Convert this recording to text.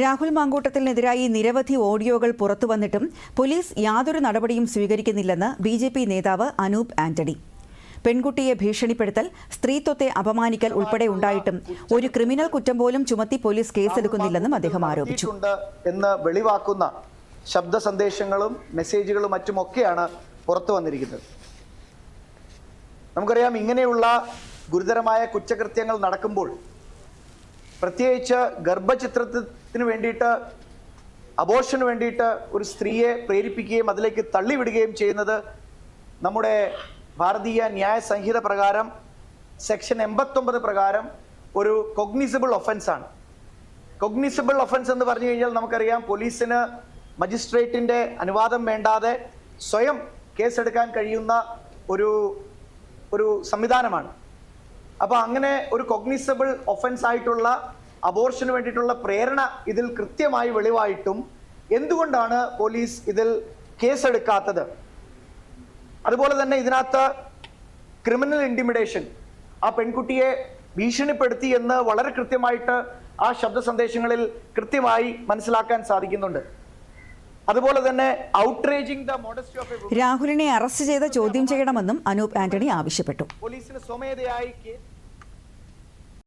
രാഹുൽ മാങ്കൂട്ടത്തിനെതിരായി നിരവധി ഓഡിയോകൾ പുറത്തുവന്നിട്ടും പോലീസ് യാതൊരു നടപടിയും സ്വീകരിക്കുന്നില്ലെന്ന് ബി ജെ പി നേതാവ് അനൂപ് ആന്റണി. പെൺകുട്ടിയെ ഭീഷണിപ്പെടുത്തൽ സ്ത്രീത്വത്തെ അപമാനിക്കൽ ഉൾപ്പെടെ ഉണ്ടായിട്ടും ഒരു ക്രിമിനൽ കുറ്റം പോലും ചുമത്തി പോലീസ് കേസെടുക്കുന്നില്ലെന്നും അദ്ദേഹം ആരോപിച്ചു. എന്ന് വെളിവാക്കുന്ന ശബ്ദ സന്ദേശങ്ങളും മെസ്സേജുകളും മറ്റുമൊക്കെയാണ് പുറത്തു വന്നിരിക്കുന്നത്. നമുക്കറിയാം ഇങ്ങനെയുള്ള ഗുരുതരമായ കുറ്റകൃത്യങ്ങൾ നടക്കുമ്പോൾ പ്രത്യേകിച്ച് ഗർഭചിത്രത്തിന് വേണ്ടിയിട്ട് അബോഷന് വേണ്ടിയിട്ട് ഒരു സ്ത്രീയെ പ്രേരിപ്പിക്കുകയും അതിലേക്ക് തള്ളിവിടുകയും ചെയ്യുന്നത് നമ്മുടെ ഭാരതീയ ന്യായ സംഹിത പ്രകാരം സെക്ഷൻ എൺപത്തൊമ്പത് പ്രകാരം ഒരു കൊഗ്നിസിബിൾ ഒഫൻസാണ് കൊഗ്നിസിബിൾ ഒഫൻസ് എന്ന് പറഞ്ഞു കഴിഞ്ഞാൽ നമുക്കറിയാം പോലീസിന് മജിസ്ട്രേറ്റിന്റെ അനുവാദം വേണ്ടാതെ സ്വയം കേസെടുക്കാൻ കഴിയുന്ന ഒരു ഒരു സംവിധാനമാണ്. അപ്പോൾ അങ്ങനെ ഒരു കൊഗ്നിസബിൾ ഒഫൻസ് ആയിട്ടുള്ള അബോർഷന് വേണ്ടിയിട്ടുള്ള പ്രേരണ ഇതിൽ കൃത്യമായി വെളിവായിട്ടും എന്തുകൊണ്ടാണ് പോലീസ് ഇതിൽ കേസെടുക്കാത്തത്? അതുപോലെ തന്നെ ഇതിനകത്ത് ക്രിമിനൽ ഇന്റിമിഡേഷൻ ആ പെൺകുട്ടിയെ ഭീഷണിപ്പെടുത്തി എന്ന് വളരെ കൃത്യമായിട്ട് ആ ശബ്ദ സന്ദേശങ്ങളിൽ കൃത്യമായി മനസ്സിലാക്കാൻ സാധിക്കുന്നുണ്ട്. അതുപോലെ തന്നെ ഔട്ട്റേജിംഗ് ദ മോഡസ്റ്റി ഓഫ് രാഹുലിനെ അറസ്റ്റ് ചെയ്ത ചോദ്യം ചെയ്യണമെന്നും അനൂപ് ആന്റണി ആവശ്യപ്പെട്ടു. പോലീസിന് സ്വമേധയായി